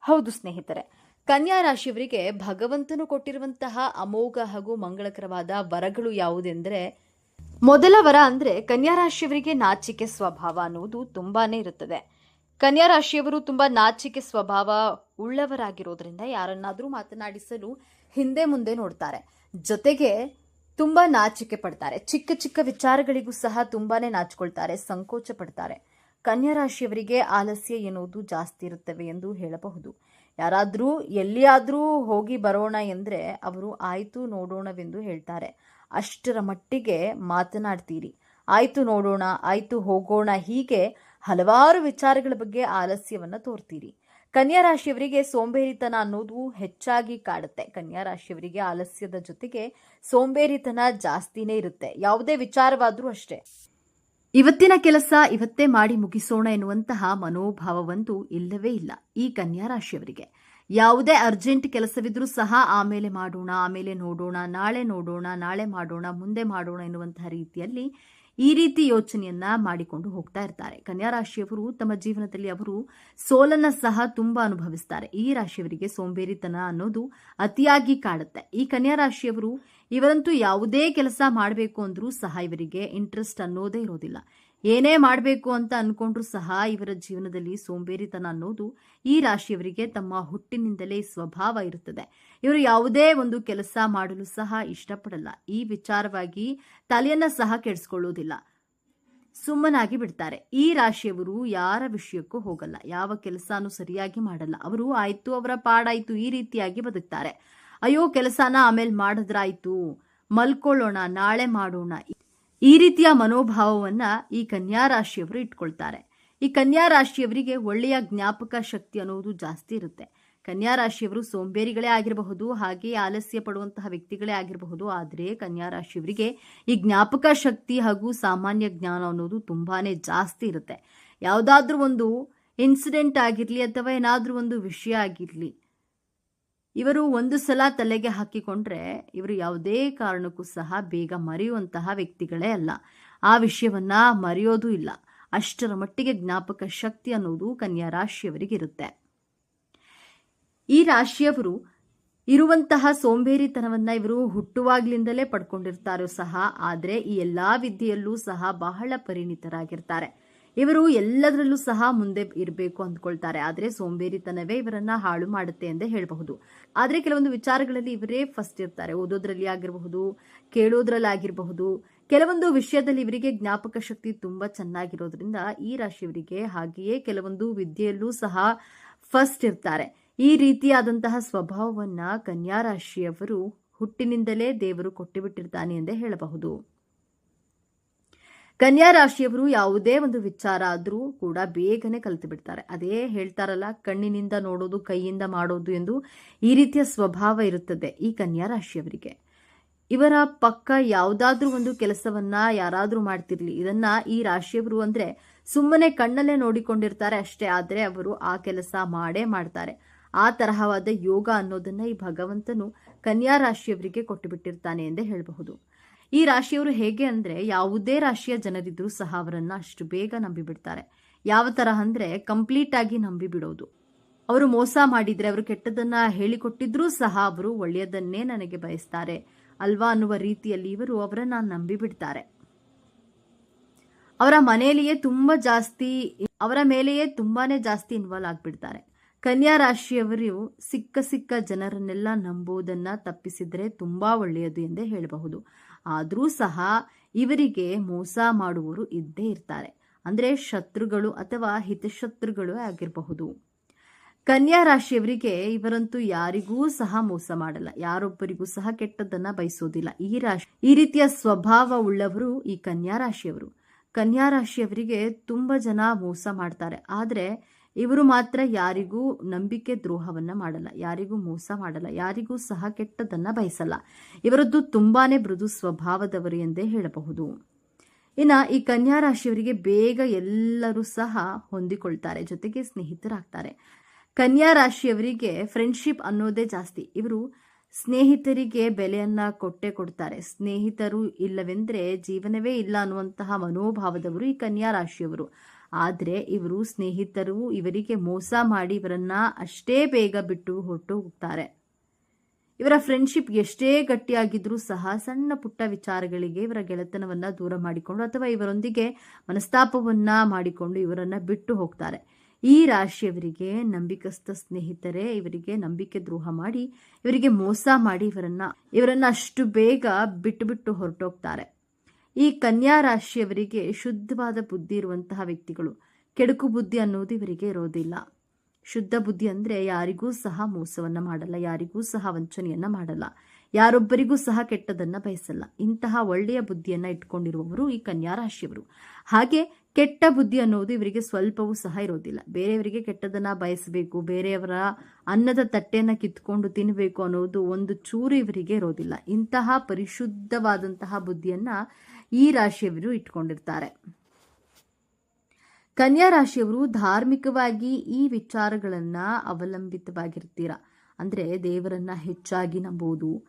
ಹೌದು ಸ್ನೇಹಿತರೆ, ಕನ್ಯಾ ರಾಶಿಯವರಿಗೆ ಭಗವಂತನು ಕೊಟ್ಟಿರುವಂತಹ ಅಮೋಘ ಹಾಗೂ ಮಂಗಳಕರವಾದ ವರಗಳು ಯಾವುದೆಂದರೆ, ಮೊದಲ ವರ ಅಂದ್ರೆ ಕನ್ಯಾ ರಾಶಿಯವರಿಗೆ ನಾಚಿಕೆ ಸ್ವಭಾವ ಅನ್ನುವುದು ತುಂಬಾನೇ ಇರುತ್ತದೆ. ಕನ್ಯಾ ರಾಶಿಯವರು ತುಂಬಾ ನಾಚಿಕೆ ಸ್ವಭಾವ ಉಳ್ಳವರಾಗಿರೋದ್ರಿಂದ ಯಾರನ್ನಾದರೂ ಮಾತನಾಡಿಸಲು ಹಿಂದೆ ಮುಂದೆ ನೋಡ್ತಾರೆ. ಜೊತೆಗೆ ತುಂಬ ನಾಚಿಕೆ ಪಡ್ತಾರೆ. ಚಿಕ್ಕ ಚಿಕ್ಕ ವಿಚಾರಗಳಿಗೂ ಸಹ ತುಂಬಾನೇ ನಾಚಿಕೊಳ್ತಾರೆ, ಸಂಕೋಚ ಪಡ್ತಾರೆ. ಕನ್ಯಾ ರಾಶಿಯವರಿಗೆ ಆಲಸ್ಯ ಎನ್ನುವುದು ಜಾಸ್ತಿ ಇರುತ್ತವೆ ಎಂದು ಹೇಳಬಹುದು. ಯಾರಾದರೂ, ಎಲ್ಲಿಯಾದರೂ ಹೋಗಿ ಬರೋಣ ಎಂದರೆ ಅವರು ಆಯಿತು ನೋಡೋಣವೆಂದು ಹೇಳ್ತಾರೆ. ಅಷ್ಟರ ಮಟ್ಟಿಗೆ ಮಾತನಾಡ್ತೀರಿ. ಆಯಿತು ನೋಡೋಣ, ಆಯಿತು ಹೋಗೋಣ ಹೀಗೆ ಹಲವಾರು ವಿಚಾರಗಳ ಬಗ್ಗೆ ಆಲಸ್ಯವನ್ನು ತೋರ್ತೀರಿ. ಕನ್ಯಾ ರಾಶಿಯವರಿಗೆ ಸೋಂಬೇರಿತನ ಅನ್ನೋದು ಹೆಚ್ಚಾಗಿ ಕಾಡುತ್ತೆ. ಕನ್ಯಾ ರಾಶಿಯವರಿಗೆ ಆಲಸ್ಯದ ಜೊತೆಗೆ ಸೋಂಬೇರಿತನ ಜಾಸ್ತಿನೇ ಇರುತ್ತೆ. ಯಾವುದೇ ವಿಚಾರವಾದರೂ ಅಷ್ಟೇ. ಇವತ್ತಿನ ಕೆಲಸ ಇವತ್ತೇ ಮಾಡಿ ಮುಗಿಸೋಣ ಎನ್ನುವಂತಹ ಮನೋಭಾವವಂತೂ ಇಲ್ಲವೇ ಇಲ್ಲ ಈ ಕನ್ಯಾ ರಾಶಿಯವರಿಗೆ. ಯಾವುದೇ ಅರ್ಜೆಂಟ್ ಕೆಲಸವಿದ್ರೂ ಸಹ ಆಮೇಲೆ ಮಾಡೋಣ, ಆಮೇಲೆ ನೋಡೋಣ, ನಾಳೆ ನೋಡೋಣ, ನಾಳೆ ಮಾಡೋಣ, ಮುಂದೆ ಮಾಡೋಣ ಎನ್ನುವಂತಹ ರೀತಿಯಲ್ಲಿ ಈ ರೀತಿ ಯೋಚನೆಯನ್ನ ಮಾಡಿಕೊಂಡು ಹೋಗ್ತಾ ಇರ್ತಾರೆ. ಕನ್ಯಾ ರಾಶಿಯವರು ತಮ್ಮ ಜೀವನದಲ್ಲಿ ಅವರು ಸೋಲನ್ನ ಸಹ ತುಂಬಾ ಅನುಭವಿಸ್ತಾರೆ. ಈ ರಾಶಿಯವರಿಗೆ ಸೋಂಬೇರಿತನ ಅನ್ನೋದು ಅತಿಯಾಗಿ ಕಾಡುತ್ತೆ. ಈ ಕನ್ಯಾ ರಾಶಿಯವರು ಇವರಂತೂ ಯಾವುದೇ ಕೆಲಸ ಮಾಡಬೇಕು ಅಂದ್ರೂ ಸಹ ಇವರಿಗೆ ಇಂಟ್ರೆಸ್ಟ್ ಅನ್ನೋದೇ ಇರೋದಿಲ್ಲ. ಏನೇ ಮಾಡಬೇಕು ಅಂತ ಅನ್ಕೊಂಡ್ರೂ ಸಹ ಇವರ ಜೀವನದಲ್ಲಿ ಸೋಂಬೇರಿತನ ಅನ್ನೋದು ಈ ರಾಶಿಯವರಿಗೆ ತಮ್ಮ ಹುಟ್ಟಿನಿಂದಲೇ ಸ್ವಭಾವ ಇರುತ್ತದೆ. ಇವರು ಯಾವುದೇ ಒಂದು ಕೆಲಸ ಮಾಡಲು ಸಹ ಇಷ್ಟಪಡಲ್ಲ. ಈ ವಿಚಾರವಾಗಿ ತಲೆಯನ್ನು ಸಹ ಕೆಡಿಸ್ಕೊಳ್ಳೋದಿಲ್ಲ. ಸುಮ್ಮನಾಗಿ ಬಿಡ್ತಾರೆ. ಈ ರಾಶಿಯವರು ಯಾರ ವಿಷಯಕ್ಕೂ ಹೋಗಲ್ಲ. ಯಾವ ಕೆಲಸನೂ ಸರಿಯಾಗಿ ಮಾಡಲ್ಲ. ಅವರು ಆಯ್ತು, ಅವರ ಪಾಡಾಯ್ತು, ಈ ರೀತಿಯಾಗಿ ಬದುಕ್ತಾರೆ. ಅಯ್ಯೋ, ಕೆಲಸನ ಆಮೇಲೆ ಮಾಡಿದ್ರಾಯ್ತು. ಮಲ್ಕೊಳ್ಳೋಣ, ನಾಳೆ ಮಾಡೋಣ. ಈ ರೀತಿಯ ಮನೋಭಾವವನ್ನ ಈ ಕನ್ಯಾ ರಾಶಿಯವರು ಇಟ್ಕೊಳ್ತಾರೆ. ಈ ಕನ್ಯಾ ರಾಶಿಯವರಿಗೆ ಒಳ್ಳೆಯ ಜ್ಞಾಪಕ ಶಕ್ತಿ ಅನ್ನೋದು ಜಾಸ್ತಿ ಇರುತ್ತೆ. ಕನ್ಯಾ ರಾಶಿಯವರು ಸೋಂಬೇರಿಗಳೇ ಆಗಿರಬಹುದು, ಹಾಗೆ ಆಲಸ್ಯ ಪಡುವಂತಹ ವ್ಯಕ್ತಿಗಳೇ ಆಗಿರಬಹುದು, ಆದರೆ ಕನ್ಯಾ ರಾಶಿಯವರಿಗೆ ಈ ಜ್ಞಾಪಕ ಶಕ್ತಿ ಹಾಗೂ ಸಾಮಾನ್ಯ ಜ್ಞಾನ ಅನ್ನೋದು ತುಂಬಾನೇ ಜಾಸ್ತಿ ಇರುತ್ತೆ. ಯಾವುದಾದ್ರೂ ಒಂದು ಇನ್ಸಿಡೆಂಟ್ ಆಗಿರಲಿ ಅಥವಾ ಏನಾದರೂ ಒಂದು ವಿಷಯ ಆಗಿರಲಿ ಇವರು ಒಂದು ಸಲ ತಲೆಗೆ ಹಾಕಿಕೊಂಡ್ರೆ ಇವರು ಯಾವುದೇ ಕಾರಣಕ್ಕೂ ಸಹ ಬೇಗ ಮರೆಯುವಂತಹ ವ್ಯಕ್ತಿಗಳೇ ಅಲ್ಲ. ಆ ವಿಷಯವನ್ನ ಮರೆಯೋದೂ ಇಲ್ಲ. ಅಷ್ಟರ ಮಟ್ಟಿಗೆ ಜ್ಞಾಪಕ ಶಕ್ತಿ ಅನ್ನೋದು ಕನ್ಯಾ ರಾಶಿಯವರಿಗೆ ಇರುತ್ತೆ ಈ ರಾಶಿಯವರು ಇರುವಂತಹ ಸೋಂಬೇರಿತನವನ್ನ ಇವರು ಹುಟ್ಟುವಾಗ್ಲಿಂದಲೇ ಪಡ್ಕೊಂಡಿರ್ತಾರೋ ಸಹ, ಆದರೆ ಈ ಎಲ್ಲಾ ವಿದ್ಯೆಯಲ್ಲೂ ಸಹ ಬಹಳ ಪರಿಣಿತರಾಗಿರ್ತಾರೆ. ಇವರು ಎಲ್ಲದರಲ್ಲೂ ಸಹ ಮುಂದೆ ಇರಬೇಕು ಅಂದ್ಕೊಳ್ತಾರೆ. ಆದರೆ ಸೋಂಬೇರಿತನವೇ ಇವರನ್ನ ಹಾಳು ಮಾಡುತ್ತೆ ಅಂತ ಹೇಳಬಹುದು. ಆದರೆ ಕೆಲವೊಂದು ವಿಚಾರಗಳಲ್ಲಿ ಇವರೇ ಫಸ್ಟ್ ಇರ್ತಾರೆ. ಓದೋದ್ರಲ್ಲಿ ಆಗಿರಬಹುದು, ಕೇಳೋದ್ರಲ್ಲಿ ಆಗಿರಬಹುದು. ಕೆಲವೊಂದು ವಿಷಯದಲ್ಲಿ ಇವರಿಗೆ ಜ್ಞಾಪಕ ಶಕ್ತಿ ತುಂಬಾ ಚೆನ್ನಾಗಿರೋದ್ರಿಂದ ಈ ರಾಶಿಯವರಿಗೆ ಹಾಗೆಯೇ ಕೆಲವೊಂದು ವಿದ್ಯೆಯಲ್ಲೂ ಸಹ ಫಸ್ಟ್ ಇರ್ತಾರೆ. ಈ ರೀತಿಯಾದಂತಹ ಸ್ವಭಾವವನ್ನ ಕನ್ಯಾ ರಾಶಿಯವರು ಹುಟ್ಟಿನಿಂದಲೇ ದೇವರು ಕೊಟ್ಟಿಬಿಟ್ಟಿರ್ತಾನೆ ಎಂದೇ ಹೇಳಬಹುದು. ಕನ್ಯಾ ರಾಶಿಯವರು ಯಾವುದೇ ಒಂದು ವಿಚಾರ ಆದರೂ ಕೂಡ ಬೇಗನೆ ಕಲಿತು ಬಿಡ್ತಾರೆ ಅದೇ ಹೇಳ್ತಾರಲ್ಲ, ಕಣ್ಣಿನಿಂದ ನೋಡೋದು, ಕೈಯಿಂದ ಮಾಡೋದು ಎಂದು ಈ ರೀತಿಯ ಸ್ವಭಾವ ಇರುತ್ತದೆ ಈ ಕನ್ಯಾ ರಾಶಿಯವರಿಗೆ ಇವರ ಪಕ್ಕ ಯಾವುದಾದ್ರೂ ಒಂದು ಕೆಲಸವನ್ನ ಯಾರಾದರೂ ಮಾಡ್ತಿರ್ಲಿ. ಇದನ್ನ ಈ ರಾಶಿಯವರು ಅಂದ್ರೆ ಸುಮ್ಮನೆ ಕಣ್ಣಲ್ಲೇ ನೋಡಿಕೊಂಡಿರ್ತಾರೆ ಅಷ್ಟೇ, ಆದರೆ ಅವರು ಆ ಕೆಲಸ ಮಾಡೇ ಮಾಡ್ತಾರೆ. ಆ ತರಹವಾದ ಯೋಗ ಅನ್ನೋದನ್ನ ಈ ಭಗವಂತನು ಕನ್ಯಾ ರಾಶಿಯವರಿಗೆ ಕೊಟ್ಟು ಬಿಟ್ಟಿರ್ತಾನೆ ಎಂದೇ ಹೇಳಬಹುದು. ಈ ರಾಶಿಯವರು ಹೇಗೆ ಅಂದ್ರೆ ಯಾವುದೇ ರಾಶಿಯ ಜನರಿದ್ರೂ ಸಹ ಅವರನ್ನ ಅಷ್ಟು ಬೇಗ ನಂಬಿಬಿಡ್ತಾರೆ. ಯಾವ ಥರ ಅಂದ್ರೆ ಕಂಪ್ಲೀಟ್ ಆಗಿ ನಂಬಿ ಬಿಡೋದು ಅವರು ಮೋಸ ಮಾಡಿದ್ರೆ, ಅವರು ಕೆಟ್ಟದನ್ನ ಹೇಳಿಕೊಟ್ಟಿದ್ರೂ ಸಹ ಅವರು ಒಳ್ಳೆಯದನ್ನೇ ನನಗೆ ಬಯಸ್ತಾರೆ ಅಲ್ವಾ ಅನ್ನುವ ರೀತಿಯಲ್ಲಿ ಇವರು ಅವರನ್ನು ನಂಬಿ ಬಿಡ್ತಾರೆ ಅವರ ಮನೆಯಲ್ಲಿಯೇ ತುಂಬಾ ಜಾಸ್ತಿ, ಅವರ ಮೇಲೆಯೇ ತುಂಬಾನೇ ಜಾಸ್ತಿ ಇನ್ವಾಲ್ವ್ ಆಗ್ಬಿಡ್ತಾರೆ. ಕನ್ಯಾ ರಾಶಿಯವರು ಸಿಕ್ಕ ಸಿಕ್ಕ ಜನರನ್ನೆಲ್ಲ ನಂಬುವುದನ್ನ ತಪ್ಪಿಸಿದ್ರೆ ತುಂಬಾ ಒಳ್ಳೆಯದು ಎಂದೇ ಹೇಳಬಹುದು. ಆದರೂ ಸಹ ಇವರಿಗೆ ಮೋಸ ಮಾಡುವವರು ಇದ್ದೇ ಇರ್ತಾರೆ. ಅಂದರೆ ಶತ್ರುಗಳು ಅಥವಾ ಹಿತಶತ್ರುಗಳು ಆಗಿರಬಹುದು. ಕನ್ಯಾ ರಾಶಿಯವರಿಗೆ ಇವರಂತೂ ಯಾರಿಗೂ ಸಹ ಮೋಸ ಮಾಡಲ್ಲ. ಯಾರೊಬ್ಬರಿಗೂ ಸಹ ಕೆಟ್ಟದ್ದನ್ನು ಬಯಸೋದಿಲ್ಲ. ಈ ರಾಶಿ, ಈ ರೀತಿಯ ಸ್ವಭಾವ ಉಳ್ಳವರು ಈ ಕನ್ಯಾ ರಾಶಿಯವರು. ಕನ್ಯಾ ರಾಶಿಯವರಿಗೆ ತುಂಬ ಜನ ಮೋಸ ಮಾಡ್ತಾರೆ. ಆದ್ರೆ ಇವರು ಮಾತ್ರ ಯಾರಿಗೂ ನಂಬಿಕೆ ದ್ರೋಹವನ್ನ ಮಾಡಲ್ಲ, ಯಾರಿಗೂ ಮೋಸ ಮಾಡಲ್ಲ, ಯಾರಿಗೂ ಸಹ ಕೆಟ್ಟದನ್ನ ಬಯಸಲ್ಲ. ಇವರದ್ದು ತುಂಬಾನೇ ಮೃದು ಸ್ವಭಾವದವರು ಎಂದೇ ಹೇಳಬಹುದು. ಇನ್ನ ಈ ಕನ್ಯಾ ರಾಶಿಯವರಿಗೆ ಬೇಗ ಎಲ್ಲರೂ ಸಹ ಹೊಂದಿಕೊಳ್ತಾರೆ, ಜೊತೆಗೆ ಸ್ನೇಹಿತರಾಗ್ತಾರೆ. ಕನ್ಯಾ ರಾಶಿಯವರಿಗೆ ಫ್ರೆಂಡ್ಶಿಪ್ ಅನ್ನೋದೇ ಜಾಸ್ತಿ. ಇವರು ಸ್ನೇಹಿತರಿಗೆ ಬೆಲೆಯನ್ನ ಕೊಟ್ಟೆ ಕೊಡ್ತಾರೆ. ಸ್ನೇಹಿತರು ಇಲ್ಲವೆಂದ್ರೆ ಜೀವನವೇ ಇಲ್ಲ ಅನ್ನುವಂತಹ ಮನೋಭಾವದವರು ಈ ಕನ್ಯಾ ರಾಶಿಯವರು. ಆದರೆ ಇವರು ಸ್ನೇಹಿತರು ಇವರಿಗೆ ಮೋಸ ಮಾಡಿ ಇವರನ್ನ ಅಷ್ಟೇ ಬೇಗ ಬಿಟ್ಟು ಹೊರಟು ಹೋಗ್ತಾರೆ. ಇವರ ಫ್ರೆಂಡ್ಶಿಪ್ ಎಷ್ಟೇ ಗಟ್ಟಿಯಾಗಿದ್ರೂ ಸಹ ಸಣ್ಣ ಪುಟ್ಟ ವಿಚಾರಗಳಿಗೆ ಇವರ ಗೆಳೆತನವನ್ನು ದೂರ ಮಾಡಿಕೊಂಡು ಅಥವಾ ಇವರೊಂದಿಗೆ ಮನಸ್ತಾಪವನ್ನ ಮಾಡಿಕೊಂಡು ಇವರನ್ನ ಬಿಟ್ಟು ಹೋಗ್ತಾರೆ. ಈ ರಾಶಿಯವರಿಗೆ ನಂಬಿಕಸ್ಥ ಸ್ನೇಹಿತರೇ, ಇವರಿಗೆ ನಂಬಿಕೆ ದ್ರೋಹ ಮಾಡಿ, ಇವರಿಗೆ ಮೋಸ ಮಾಡಿ ಇವರನ್ನ ಇವರನ್ನ ಅಷ್ಟು ಬೇಗ ಬಿಟ್ಟು ಬಿಟ್ಟು ಹೊರಟೋಗ್ತಾರೆ. ಈ ಕನ್ಯಾ ರಾಶಿಯವರಿಗೆ ಶುದ್ಧವಾದ ಬುದ್ಧಿ ಇರುವಂತಹ ವ್ಯಕ್ತಿಗಳು. ಕೆಡುಕು ಬುದ್ಧಿ ಅನ್ನೋದು ಇವರಿಗೆ ಇರೋದಿಲ್ಲ. ಶುದ್ಧ ಬುದ್ಧಿ ಅಂದರೆ ಯಾರಿಗೂ ಸಹ ಮೋಸವನ್ನು ಮಾಡಲ್ಲ, ಯಾರಿಗೂ ಸಹ ವಂಚನೆಯನ್ನು ಮಾಡಲ್ಲ, ಯಾರೊಬ್ಬರಿಗೂ ಸಹ ಕೆಟ್ಟದನ್ನು ಬಯಸಲ್ಲ. ಇಂತಹ ಒಳ್ಳೆಯ ಬುದ್ಧಿಯನ್ನು ಇಟ್ಕೊಂಡಿರುವವರು ಈ ಕನ್ಯಾ ರಾಶಿಯವರು. ಹಾಗೆ ಕೆಟ್ಟ ಬುದ್ಧಿ ಅನ್ನೋದು ಇವರಿಗೆ ಸ್ವಲ್ಪವೂ ಸಹ ಇರೋದಿಲ್ಲ. ಬೇರೆಯವರಿಗೆ ಕೆಟ್ಟದನ್ನು ಬಯಸಬೇಕು, ಬೇರೆಯವರ ಅನ್ನದ ತಟ್ಟೆಯನ್ನು ಕಿತ್ಕೊಂಡು ತಿನ್ನಬೇಕು ಅನ್ನೋದು ಒಂದು ಚೂರು ಇವರಿಗೆ ಇರೋದಿಲ್ಲ. ಇಂತಹ ಪರಿಶುದ್ಧವಾದಂತಹ ಬುದ್ಧಿಯನ್ನು ಈ ರಾಶಿಯವರು ಇಟ್ಕೊಂಡಿರ್ತಾರೆ. ಕನ್ಯಾ ರಾಶಿಯವರು ಧಾರ್ಮಿಕವಾಗಿ ಈ ವಿಚಾರಗಳನ್ನ ಅವಲಂಬಿತವಾಗಿರ್ತೀರ. ಅಂದ್ರೆ ದೇವರನ್ನ ಹೆಚ್ಚಾಗಿ ನಂಬುವುದು.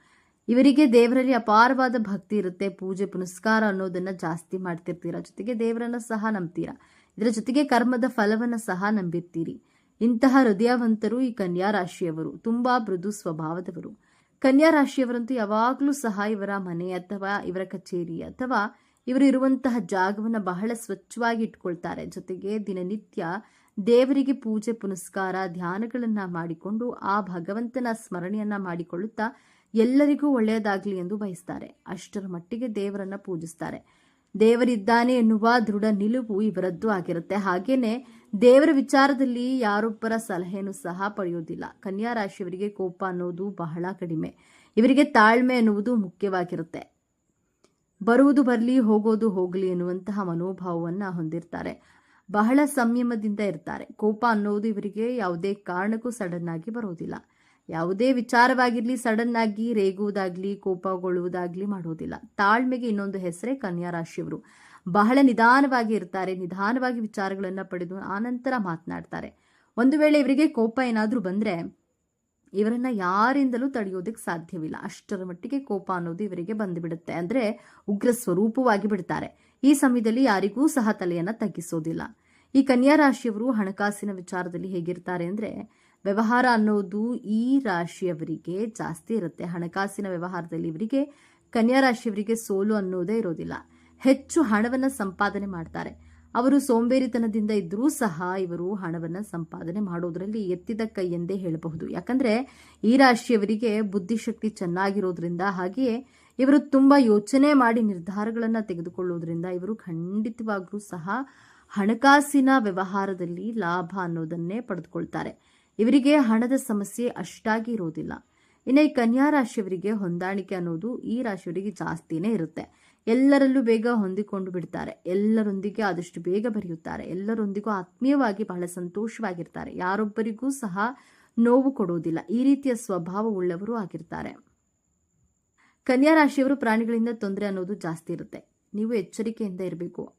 ಇವರಿಗೆ ದೇವರಲ್ಲಿ ಅಪಾರವಾದ ಭಕ್ತಿ ಇರುತ್ತೆ, ಪೂಜೆ ಪುನಸ್ಕಾರ ಅನ್ನೋದನ್ನ ಜಾಸ್ತಿ ಮಾಡ್ತಿರ್ತೀರ. ಜೊತೆಗೆ ದೇವರನ್ನ ಸಹ ನಂಬ್ತೀರ. ಇದರ ಜೊತೆಗೆ ಕರ್ಮದ ಫಲವನ್ನ ಸಹ ನಂಬಿರ್ತೀರಿ. ಇಂತಹ ಹೃದಯವಂತರು ಈ ಕನ್ಯಾ ರಾಶಿಯವರು, ತುಂಬಾ ಮೃದು ಸ್ವಭಾವದವರು. ಕನ್ಯಾ ರಾಶಿಯವರಂತೂ ಯಾವಾಗಲೂ ಸಹ ಇವರ ಮನೆ ಅಥವಾ ಇವರ ಕಚೇರಿ ಅಥವಾ ಇವರು ಇರುವಂತಹ ಜಾಗವನ್ನು ಬಹಳ ಸ್ವಚ್ಛವಾಗಿ ಇಟ್ಕೊಳ್ತಾರೆ. ಜೊತೆಗೆ ದಿನನಿತ್ಯ ದೇವರಿಗೆ ಪೂಜೆ, ಪುನಸ್ಕಾರ, ಧ್ಯಾನಗಳನ್ನು ಮಾಡಿಕೊಂಡು ಆ ಭಗವಂತನ ಸ್ಮರಣೆಯನ್ನು ಮಾಡಿಕೊಳ್ಳುತ್ತಾ ಎಲ್ಲರಿಗೂ ಒಳ್ಳೆಯದಾಗಲಿ ಎಂದು ಬಯಸ್ತಾರೆ. ಅಷ್ಟರ ಮಟ್ಟಿಗೆ ದೇವರನ್ನು ಪೂಜಿಸ್ತಾರೆ. ದೇವರಿದ್ದಾನೆ ಎನ್ನುವ ದೃಢ ನಿಲುವು ಇವರದ್ದು ಆಗಿರುತ್ತೆ. ಹಾಗೇನೆ ದೇವರ ವಿಚಾರದಲ್ಲಿ ಯಾರೊಬ್ಬರ ಸಲಹೆಯನ್ನು ಸಹ ಪಡೆಯೋದಿಲ್ಲ ಕನ್ಯಾ ರಾಶಿಯವರಿಗೆ ಕೋಪ ಅನ್ನೋದು ಬಹಳ ಕಡಿಮೆ. ಇವರಿಗೆ ತಾಳ್ಮೆ ಎನ್ನುವುದು ಮುಖ್ಯವಾಗಿರುತ್ತೆ. ಬರುವುದು ಬರಲಿ, ಹೋಗೋದು ಹೋಗಲಿ ಎನ್ನುವಂತಹ ಮನೋಭಾವವನ್ನು ಹೊಂದಿರ್ತಾರೆ. ಬಹಳ ಸಂಯಮದಿಂದ ಇರ್ತಾರೆ. ಕೋಪ ಅನ್ನೋದು ಇವರಿಗೆ ಯಾವುದೇ ಕಾರಣಕ್ಕೂ ಸಡನ್ ಆಗಿ ಬರೋದಿಲ್ಲ ಯಾವುದೇ ವಿಚಾರವಾಗಿರಲಿ ಸಡನ್ ಆಗಿ ರೇಗುವುದಾಗ್ಲಿ, ಕೋಪಗೊಳ್ಳುವುದಾಗ್ಲಿ ಮಾಡೋದಿಲ್ಲ. ತಾಳ್ಮೆಗೆ ಇನ್ನೊಂದು ಹೆಸರೇ ಕನ್ಯಾ ರಾಶಿಯವರು. ಬಹಳ ನಿಧಾನವಾಗಿ ಇರ್ತಾರೆ, ನಿಧಾನವಾಗಿ ವಿಚಾರಗಳನ್ನು ಪಡೆದು ಆನಂತರ ಮಾತನಾಡ್ತಾರೆ. ಒಂದು ವೇಳೆ ಇವರಿಗೆ ಕೋಪ ಏನಾದರೂ ಬಂದರೆ, ಇವರನ್ನು ಯಾರಿಂದಲೂ ತಡೆಯೋದಕ್ಕೆ ಸಾಧ್ಯವಿಲ್ಲ. ಅಷ್ಟರ ಮಟ್ಟಿಗೆ ಕೋಪ ಅನ್ನೋದು ಇವರಿಗೆ ಬಂದುಬಿಡುತ್ತೆ. ಅಂದರೆ ಉಗ್ರ ಸ್ವರೂಪವಾಗಿ ಬಿಡ್ತಾರೆ. ಈ ಸಮಯದಲ್ಲಿ ಯಾರಿಗೂ ಸಹ ತಲೆಯನ್ನು ತಗ್ಗಿಸೋದಿಲ್ಲ. ಈ ಕನ್ಯಾ ರಾಶಿಯವರು ಹಣಕಾಸಿನ ವಿಚಾರದಲ್ಲಿ ಹೇಗಿರ್ತಾರೆ ಅಂದರೆ ವ್ಯವಹಾರ ಅನ್ನೋದು ಈ ರಾಶಿಯವರಿಗೆ ಜಾಸ್ತಿ ಇರುತ್ತೆ. ಹಣಕಾಸಿನ ವ್ಯವಹಾರದಲ್ಲಿ ಇವರಿಗೆ ಕನ್ಯಾ ರಾಶಿಯವರಿಗೆ ಸೋಲು ಅನ್ನೋದೇ ಇರೋದಿಲ್ಲ. ಹೆಚ್ಚು ಹಣವನ್ನು ಸಂಪಾದನೆ ಮಾಡ್ತಾರೆ. ಅವರು ಸೋಂಬೇರಿತನದಿಂದ ಇದ್ರೂ ಸಹ ಇವರು ಹಣವನ್ನು ಸಂಪಾದನೆ ಮಾಡೋದರಲ್ಲಿ ಎತ್ತಿದ ಕೈ ಎಂದೇ ಹೇಳಬಹುದು. ಯಾಕಂದ್ರೆ ಈ ರಾಶಿಯವರಿಗೆ ಬುದ್ಧಿಶಕ್ತಿ ಚೆನ್ನಾಗಿರೋದ್ರಿಂದ ಹಾಗೆಯೇ ಇವರು ತುಂಬಾ ಯೋಚನೆ ಮಾಡಿ ನಿರ್ಧಾರಗಳನ್ನು ತೆಗೆದುಕೊಳ್ಳೋದ್ರಿಂದ ಇವರು ಖಂಡಿತವಾಗ್ಲೂ ಸಹ ಹಣಕಾಸಿನ ವ್ಯವಹಾರದಲ್ಲಿ ಲಾಭ ಅನ್ನೋದನ್ನೇ ಪಡೆದುಕೊಳ್ತಾರೆ. ಇವರಿಗೆ ಹಣದ ಸಮಸ್ಯೆ ಅಷ್ಟಾಗಿ ಇರೋದಿಲ್ಲ. ಇನ್ನು ಈ ಕನ್ಯಾ ರಾಶಿಯವರಿಗೆ ಹೊಂದಾಣಿಕೆ ಅನ್ನೋದು ಈ ರಾಶಿಯವರಿಗೆ ಜಾಸ್ತಿನೇ ಇರುತ್ತೆ. ಎಲ್ಲರಲ್ಲೂ ಬೇಗ ಹೊಂದಿಕೊಂಡು ಬಿಡ್ತಾರೆ. ಎಲ್ಲರೊಂದಿಗೆ ಆದಷ್ಟು ಬೇಗ ಬರೆಯುತ್ತಾರೆ. ಎಲ್ಲರೊಂದಿಗೂ ಆತ್ಮೀಯವಾಗಿ ಬಹಳ ಸಂತೋಷವಾಗಿರ್ತಾರೆ. ಯಾರೊಬ್ಬರಿಗೂ ಸಹ ನೋವು ಕೊಡುವುದಿಲ್ಲ ಈ ರೀತಿಯ ಸ್ವಭಾವ ಉಳ್ಳವರು ಆಗಿರ್ತಾರೆ. ಕನ್ಯಾ ರಾಶಿಯವರು ಪ್ರಾಣಿಗಳಿಂದ ತೊಂದರೆ ಅನ್ನೋದು ಜಾಸ್ತಿ ಇರುತ್ತೆ. ನೀವು ಎಚ್ಚರಿಕೆಯಿಂದ ಇರಬೇಕು.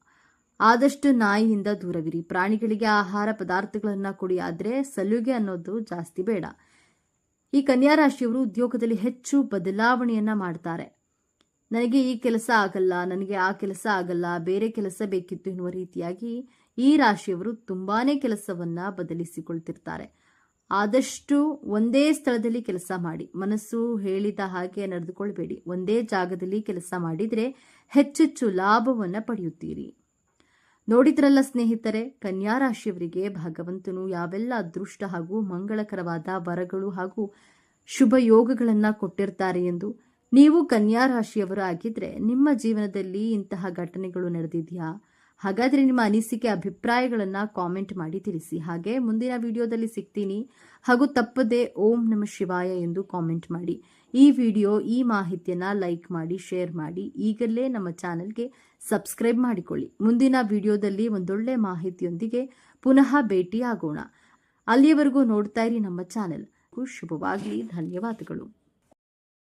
ಆದಷ್ಟು ನಾಯಿಯಿಂದ ದೂರವಿರಿ. ಪ್ರಾಣಿಗಳಿಗೆ ಆಹಾರ ಪದಾರ್ಥಗಳನ್ನು ಕೊಡಿ, ಆದರೆ ಸಲುಗೆ ಅನ್ನೋದು ಜಾಸ್ತಿ ಬೇಡ. ಈ ಕನ್ಯಾ ರಾಶಿಯವರು ಉದ್ಯೋಗದಲ್ಲಿ ಹೆಚ್ಚು ಬದಲಾವಣೆಯನ್ನ ಮಾಡ್ತಾರೆ. ನನಗೆ ಈ ಕೆಲಸ ಆಗಲ್ಲ, ನನಗೆ ಆ ಕೆಲಸ ಆಗಲ್ಲ, ಬೇರೆ ಕೆಲಸ ಬೇಕಿತ್ತು ಎನ್ನುವ ರೀತಿಯಾಗಿ ಈ ರಾಶಿಯವರು ತುಂಬಾನೇ ಕೆಲಸವನ್ನ ಬದಲಿಸಿಕೊಳ್ತಿರ್ತಾರೆ. ಆದಷ್ಟು ಒಂದೇ ಸ್ಥಳದಲ್ಲಿ ಕೆಲಸ ಮಾಡಿ. ಮನಸ್ಸು ಹೇಳಿದ ಹಾಗೆ ನಡೆದುಕೊಳ್ಬೇಡಿ. ಒಂದೇ ಜಾಗದಲ್ಲಿ ಕೆಲಸ ಮಾಡಿದ್ರೆ ಹೆಚ್ಚೆಚ್ಚು ಲಾಭವನ್ನು ಪಡೆಯುತ್ತೀರಿ. ನೋಡಿದ್ರಲ್ಲ ಸ್ನೇಹಿತರೆ ಕನ್ಯಾ ರಾಶಿಯವರಿಗೆ ಭಗವಂತನು ಯಾವೆಲ್ಲ ಅದೃಷ್ಟ ಹಾಗೂ ಮಂಗಳಕರವಾದ ವರಗಳು ಹಾಗೂ ಶುಭ ಯೋಗಗಳನ್ನು ಕೊಟ್ಟಿರ್ತಾರೆ ಎಂದು. ನೀವು ಕನ್ಯಾ ರಾಶಿಯವರು ಆಗಿದ್ರೆ ನಿಮ್ಮ ಜೀವನದಲ್ಲಿ ಇಂತಹ ಘಟನೆಗಳು ನಡೆದಿದೆಯಾ? ಹಾಗಾದ್ರೆ ನಿಮ್ಮ ಅನಿಸಿಕೆ, ಅಭಿಪ್ರಾಯಗಳನ್ನು ಕಾಮೆಂಟ್ ಮಾಡಿ ತಿಳಿಸಿ. ಹಾಗೆ ಮುಂದಿನ ವಿಡಿಯೋದಲ್ಲಿ ಸಿಗ್ತೀನಿ. ಹಾಗೂ ತಪ್ಪದೆ ಓಂ ನಮ ಶಿವಾಯ ಎಂದು ಕಾಮೆಂಟ್ ಮಾಡಿ. ಈ ವಿಡಿಯೋ, ಈ ಮಾಹಿತಿಯನ್ನ ಲೈಕ್ ಮಾಡಿ, ಶೇರ್ ಮಾಡಿ, ಈಗಲೇ ನಮ್ಮ ಚಾನೆಲ್ಗೆ ಸಬ್ಸ್ಕ್ರೈಬ್ ಮಾಡಿಕೊಳ್ಳಿ. ಮುಂದಿನ ವಿಡಿಯೋದಲ್ಲಿ ಒಂದೊಳ್ಳೆ ಮಾಹಿತಿಯೊಂದಿಗೆ ಪುನಃ ಭೇಟಿಯಾಗೋಣ. ಅಲ್ಲಿಯವರೆಗೂ ನೋಡ್ತಾ ಇರಿ ನಮ್ಮ ಚಾನೆಲ್. ಶುಭವಾಗಲಿ, ಧನ್ಯವಾದಗಳು.